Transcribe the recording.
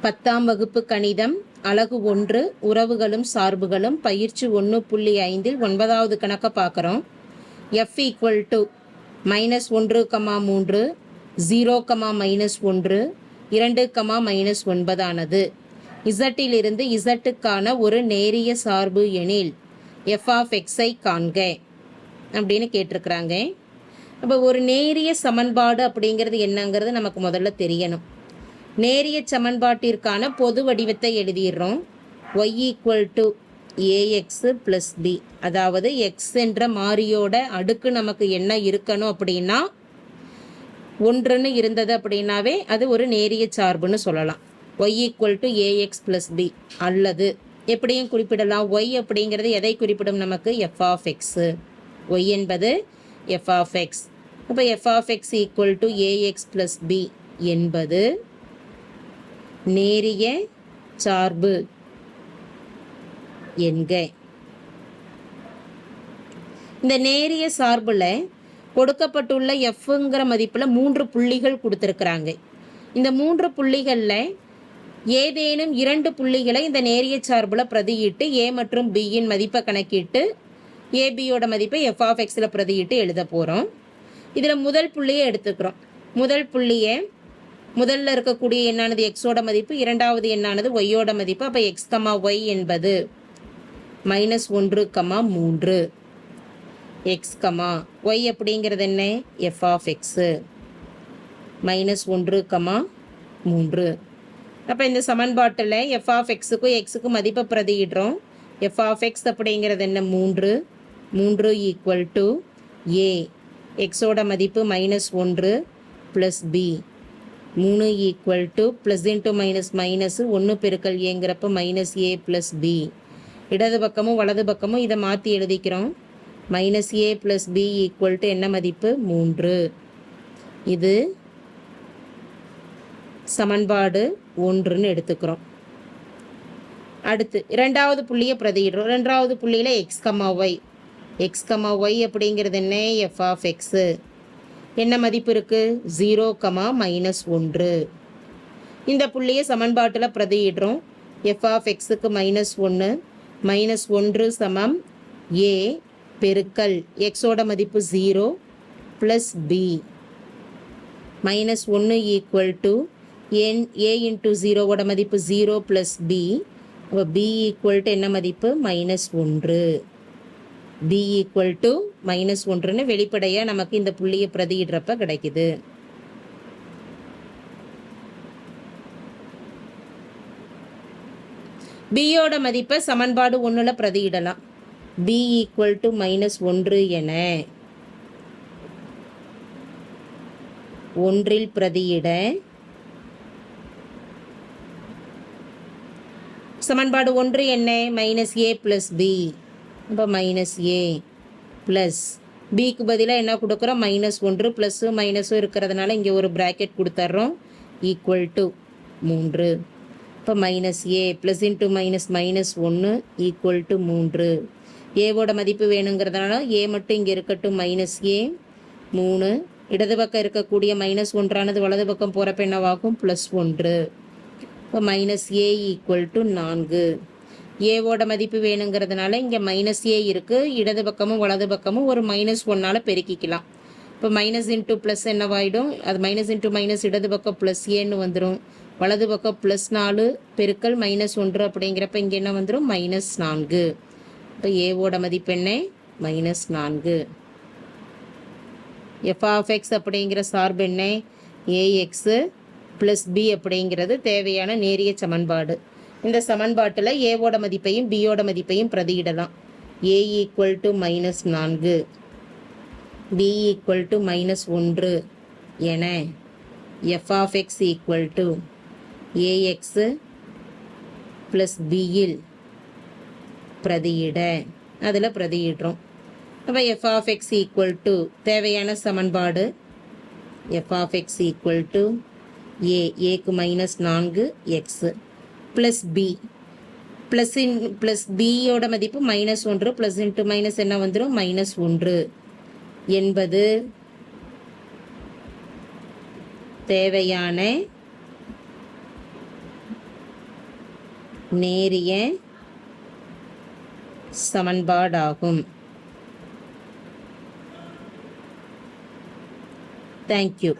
பத்தாம் வகுப்பு கணிதம் அலகு ஒன்று உறவுகளும் சார்புகளும் பயிற்சி ஒன்று புள்ளி ஐந்தில் ஒன்பதாவது கணக்கை பார்க்குறோம். எஃப் ஈக்குவல் டு மைனஸ் ஒன்று கமா மூன்று ஜீரோ கமா மைனஸ் ஒன்று இரண்டு கமா மைனஸ் ஒன்பதானது. இசட்டிலிருந்து இசட்டுக்கான ஒரு நேரிய சார்பு எனில் எஃப் ஆஃப் எக்ஸை காண்க. அப்படின்னு கேட்டிருக்கிறாங்க. அப்போ ஒரு நேரிய சமன்பாடு அப்படிங்கிறது என்னங்கிறது நமக்கு முதல்ல தெரியணும். நேரிய சமன்பாட்டிற்கான பொது வடிவத்தை எழுதிடுறோம். Y equal to A X plus B அதாவது எக்ஸ் என்ற மாறியோட அடுக்கு நமக்கு என்ன இருக்கணும் அப்படின்னா ஒன்றுன்னு இருந்தது அப்படின்னாவே அது ஒரு நேரிய சார்புன்னு சொல்லலாம். Y equal to A X plus B அல்லது எப்படியும் குறிப்பிடலாம். ஒய் அப்படிங்கிறது எதை குறிப்பிடும் நமக்கு? எஃப் ஆஃப் எக்ஸு ஒய் என்பது எஃப் ஆஃப் எக்ஸ் அப்போ F of X equal to A X plus B என்பது நேரிய சார்பு என்க. இந்த நேரிய சார்பில் கொடுக்கப்பட்டுள்ள எஃப்ங்கிற மதிப்பில் மூன்று புள்ளிகள் கொடுத்துருக்குறாங்க. இந்த மூன்று புள்ளிகளில் ஏதேனும் இரண்டு புள்ளிகளை இந்த நேரிய சார்பில் பிரதியிட்டு ஏ மற்றும் பியின் மதிப்பை கணக்கிட்டு ஏபியோட மதிப்பை எஃப் ஆஃப் எக்ஸில் பிரதியிட்டு எழுத போகிறோம் இதில் முதல் புள்ளியை எடுத்துக்கிறோம். முதல் புள்ளியை முதல்ல இருக்கக்கூடிய என்னானது எக்ஸோட மதிப்பு இரண்டாவது என்னானது ஒய்யோட மதிப்பு அப்போ எக்ஸ் கமா ஒய் என்பது மைனஸ் ஒன்று கமா மூன்று. எக்ஸ் கமா ஒய் அப்படிங்கிறது என்ன? எஃப் ஆஃப் எக்ஸு மைனஸ் ஒன்று கமா மூன்று. அப்போ இந்த சமன்பாட்டில் எஃப் ஆஃப் எக்ஸுக்கும் எக்ஸுக்கும் மதிப்பை பிரதியிடுறோம். எஃப் ஆஃப் எக்ஸ் அப்படிங்கிறது என்ன? மூன்று. மூன்று ஈக்குவல் டு ஏ எக்ஸோட மதிப்பு மைனஸ் ஒன்று ப்ளஸ் பி மூணு equal to plus into minus minus ஒன்று பெருக்கல் ஏங்கிறப்ப மைனஸ் ஏ ப்ளஸ் பி இடது பக்கமும் வலது பக்கமும் இதை மாற்றி எழுதிக்கிறோம். Minus A plus B equal to என்ன மதிப்பு? மூன்று. இது சமன்பாடு ஒன்றுன்னு எடுத்துக்கிறோம். அடுத்து இரண்டாவது புள்ளியை பிரதியிடுறோம். ரெண்டாவது புள்ளியில் X comma Y X comma Y அப்படிங்கிறது என்ன? எஃப் ஆஃப் எக்ஸு என்ன மதிப்பு இருக்குது ஜீரோ கமா மைனஸ் ஒன்று. இந்த புள்ளியை சமன்பாட்டில் பிரதியிடுறோம். எஃப் ஆஃப் எக்ஸுக்கு மைனஸ் ஒன்று மைனஸ் ஒன்று சமம் ஏ பெருக்கல். எக்ஸோட மதிப்பு ஜீரோ ப்ளஸ் பி மைனஸ் ஒன்று ஈக்குவல் டு என் ஏ இன்ட்டு ஜீரோவோட மதிப்பு zero plus B B equal to என்ன மதிப்பு? மைனஸ் ஒன்று. பி ஈக்குவல் டு மைனஸ் ஒன்றுன்னு வெளிப்படையாக நமக்கு இந்த புள்ளியை பிரதியிடுறப்ப கிடைக்குது. பியோட மதிப்பை சமன்பாடு ஒன்றில் பிரதியிடலாம். பி ஈக்குவல் டு மைனஸ் ஒன்று என ஒன்றில் பிரதியிட சமன்பாடு ஒன்று என்ன? மைனஸ் ஏ ப்ளஸ் பி இப்போ மைனஸ் ஏ ப்ளஸ் பிக்கு பதிலாக என்ன கொடுக்குறோம்? மைனஸ் ஒன்று ப்ளஸ்ஸு மைனஸும் இருக்கிறதுனால இங்கே ஒரு ப்ராக்கெட் கொடுத்துட்றோம் ஈக்குவல் டு மூன்று. இப்போ minus A plus into minus minus ஒன்று ஈக்குவல் டு மூன்று. ஏவோட மதிப்பு வேணுங்கிறதுனால ஏ மட்டும் இங்கே இருக்கட்டும். மைனஸ் ஏ மூணு. இடது பக்கம் இருக்கக்கூடிய மைனஸ் ஒன்றானது வலது பக்கம் போகிறப்ப என்னவாகும்? ப்ளஸ் ஒன்று. இப்போ மைனஸ் ஏ ஈக்குவல் டு நான்கு. ஏவோட மதிப்பு வேணுங்கிறதுனால இங்கே மைனஸ் ஏ இருக்குது இடது பக்கமும் வலது பக்கமும் ஒரு மைனஸ் ஒன்னால் பெருக்கிக்கலாம். இப்போ மைனஸ் இன்ட்டு ப்ளஸ் என்னவாயிடும்? அது மைனஸ் இன்ட்டு மைனஸ் இடது பக்கம் ப்ளஸ் ஏன்னு வந்துடும் வலது பக்கம் ப்ளஸ் நாலு பெருக்கல் மைனஸ் ஒன்று அப்படிங்கிறப்ப இங்கே என்ன வந்துடும் மைனஸ் நான்கு. இப்போ ஏவோட மதிப்பு என்ன? மைனஸ் நான்கு. எஃப் அப்படிங்கிற சார்பு என்ன? ஏஎக்ஸு ப்ளஸ் பி அப்படிங்கிறது தேவையான நேரிய சமன்பாடு. இந்த சமன்பாட்டில் ஏவோட மதிப்பையும் பியோட மதிப்பையும் பிரதியிடலாம். ஏ ஈக்குவல் டு மைனஸ் நான்கு. பி ஈக்குவல் டு மைனஸ் ஒன்று என F of X equal to A X plus பியில் பிரதியிட. அதில் பிரதியிடுறோம். அப்போ F of X equal to தேவையான சமன்பாடு F of X equal to A ஏக்கு மைனஸ் நான்கு எக்ஸு ப்ளஸ் பி ப்ளஸ் இன் ப்ளஸ் பியோட மதிப்பு மைனஸ் ஒன்று ப்ளஸ் இன்ட்டு மைனஸ் என்ன வந்துடும் மைனஸ் ஒன்று என்பது தேவையான நேரிய சமன்பாடாகும். தேங்க்யூ